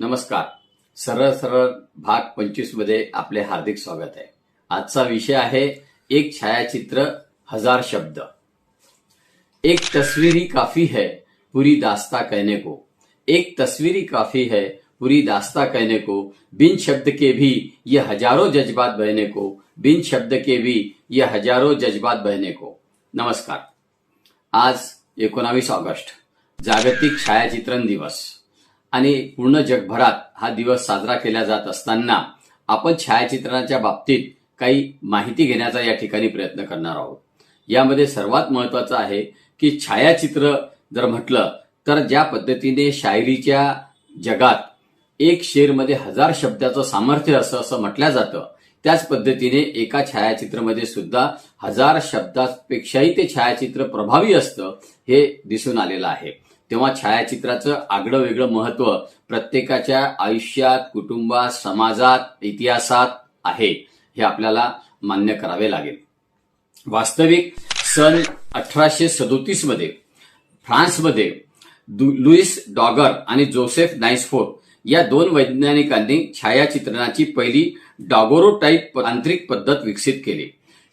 नमस्कार. सरळ सरळ भाग पंचवीस मध्ये आपले हार्दिक स्वागत आहे. आजचा विषय आहे एक छायाचित्र, हज़ार शब्द. एक तस्वीरी काफ़ी है, पूरी दास्ता कहने को. एक तस्वीरी काफ़ी है, पूरी दास्ता कहने को. बिन शब्द के भी ये हज़ारों जज्बात बहने को. बिन शब्द के भी ये हज़ारों जज्बात बहने को. नमस्कार. आज एकोणावीस ऑगस्ट, जागतिक छायाचित्रण दिवस. आणि पूर्ण जगभरात हा दिवस साजरा केला जात असताना आपण छायाचित्रणाच्या बाबतीत काही माहिती घेण्याचा या ठिकाणी प्रयत्न करणार आहोत. यामध्ये सर्वात महत्वाचं आहे की छायाचित्र जर म्हटलं तर ज्या पद्धतीने शायरीच्या जगात एक शेरमध्ये हजार शब्दाचं सामर्थ्य असं असं म्हटलं जातं त्याच पद्धतीने एका छायाचित्रामध्ये सुद्धा हजार शब्दापेक्षाही ते छायाचित्र प्रभावी असतं हे दिसून आलेलं आहे. तेव्हा छायाचित्राचं आगळं वेगळं महत्त्व प्रत्येकाच्या आयुष्यात कुटुंबात समाजात इतिहासात आहे हे आपल्याला मान्य करावे लागेल. वास्तविक सन अठराशे सदोतीसमध्ये फ्रान्समध्ये दु- लुईस डॉगर आणि जोसेफ नाईसफोर्ड या दोन वैज्ञानिकांनी छायाचित्रणाची पहिली डॉगोरोटाईप तांत्रिक पद्धत विकसित केली.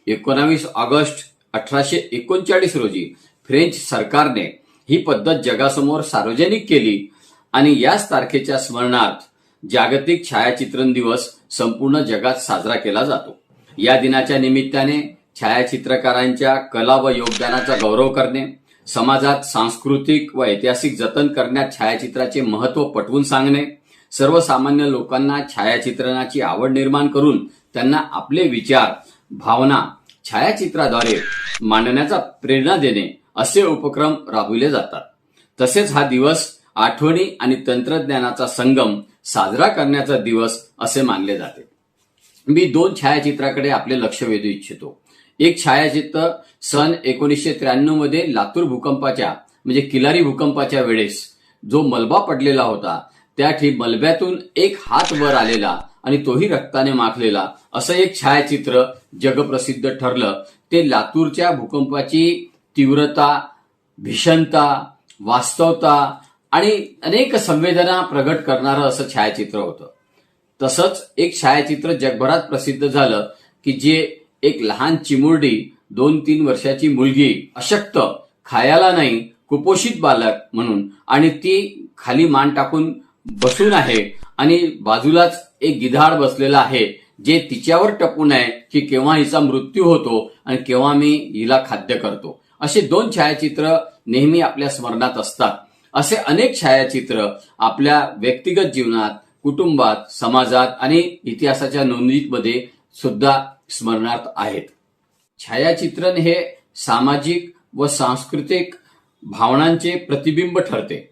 एकोणावीस ऑगस्ट अठराशे एकोणचाळीस रोजी फ्रेंच सरकारने ही पद्धत जगासमोर सार्वजनिक केली आणि याच तारखेच्या स्मरणार्थ जागतिक छायाचित्रण दिवस संपूर्ण जगात साजरा केला जातो. या दिनाच्या निमित्ताने छायाचित्रकारांच्या कला व योगदानाचा गौरव करणे समाजात सांस्कृतिक व ऐतिहासिक जतन करण्यात छायाचित्राचे महत्त्व पटवून सांगणे सर्वसामान्य लोकांना छायाचित्रणाची आवड निर्माण करून त्यांना आपले विचार भावना छायाचित्राद्वारे मांडण्याचा प्रेरणा देणे असे उपक्रम राबविले जातात. तसेच हा दिवस आठवणी आणि तंत्रज्ञानाचा संगम साजरा करण्याचा दिवस असे मानले जाते. मी दोन छायाचित्राकडे आपले लक्ष वेधू इच्छितो. एक छायाचित्र सन एकोणीसशे त्र्याण्णवमध्ये लातूर भूकंपाच्या म्हणजे किलारी भूकंपाच्या वेळेस जो मलबा पडलेला होता त्याठी मलब्यातून एक हात वर आलेला आणि तोही रक्ताने माखलेला असं एक छायाचित्र जगप्रसिद्ध ठरलं. ते लातूरच्या भूकंपाची तीव्रता भीषणता वास्तवता आणि अनेक संवेदना प्रगट करणारं असं छायाचित्र होतं. तसंच एक छायाचित्र जगभरात प्रसिद्ध झालं की जे एक लहान चिमुरडी दोन तीन वर्षाची मुलगी अशक्त खायला नाही कुपोषित बालक म्हणून आणि ती खाली मान टाकून बसून आहे आणि बाजूलाच एक गिधाड बसलेला आहे जे तिच्यावर टपून आहे की केव्हा हिचा मृत्यू होतो आणि केव्हा मी हिला खाद्य करतो. असे दोन छायाचित्र नेहमी आपल्या स्मरणात असतात. असे अनेक छायाचित्र आपल्या व्यक्तिगत जीवनात कुटुंबात समाजात आणि इतिहासाच्या नोंदीमध्ये सुद्धा स्मरणार्थ आहेत. छायाचित्रण हे सामाजिक व सांस्कृतिक भावनांचे प्रतिबिंब ठरते.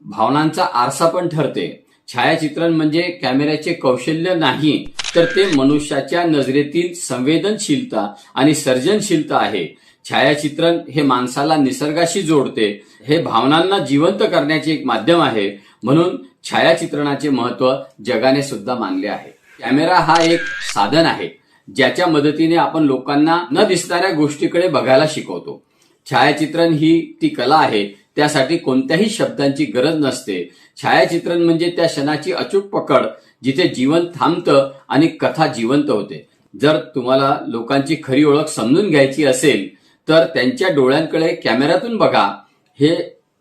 भावनांचा आरसा पण ठरते. छायाचित्रण म्हणजे कॅमेऱ्याचे कौशल्य नाही तर ते मनुष्याच्या नजरेतील संवेदनशीलता आणि सर्जनशीलता आहे. छायाचित्रण हे माणसाला निसर्गाशी जोडते. हे भावनांना जिवंत करण्याचे एक माध्यम आहे. म्हणून छायाचित्रणाचे महत्त्व जगाने सुद्धा मानले आहे. कॅमेरा हा एक साधन आहे ज्याच्या मदतीने आपण लोकांना न दिसणाऱ्या गोष्टीकडे बघायला शिकवतो. छायाचित्रण ही ती कला आहे त्यासाठी कोणत्याही शब्दांची गरज नसते. छायाचित्रण म्हणजे त्या क्षणाची अचूक पकड जिथे जीवन थांबतं आणि कथा जिवंत होते. जर तुम्हाला लोकांची खरी ओळख समजून घ्यायची असेल तर त्यांच्या डोळ्यांकडे कॅमेऱ्यातून बघा हे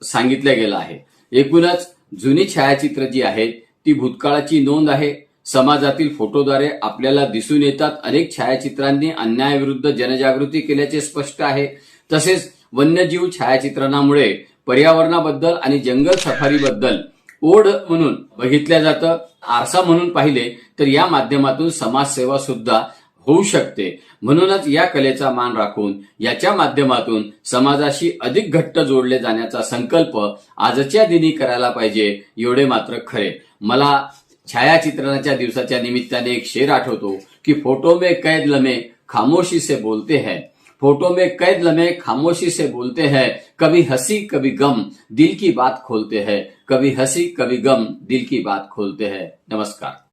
सांगितलं गेलं आहे. एकूणच जुनी छायाचित्र जी आहेत ती भूतकाळाची नोंद आहे. समाजातील फोटोद्वारे आपल्याला दिसून येतात. अनेक छायाचित्रांनी अन्यायाविरुद्ध जनजागृती केल्याचे स्पष्ट आहे. तसेच वन्यजीव छायाचित्रणामुळे पर्यावरणाबद्दल आणि जंगल सफारीबद्दल ओढ म्हणून बघितल्या जातं. आरसा म्हणून पाहिले तर या माध्यमातून समाजसेवा सुद्धा होऊ शकते. म्हणूनच या कलेचा मान राखून याच्या माध्यमातून समाजाशी अधिक घट्ट जोडले जाण्याचा संकल्प आजच्या दिनी करायला पाहिजे एवढे मात्र खरे. मला छायाचित्रणाच्या दिवसाच्या निमित्ताने एक शेर आठवतो की फोटो में कैद लमे खामोशी से बोलते हैं. फोटो में कैद लमे खामोशी से बोलते हैं. कभी हंसी कभी गम दिल की बात खोलते हैं. कभी हंसी कभी गम दिल की बात खोलते हैं. नमस्कार।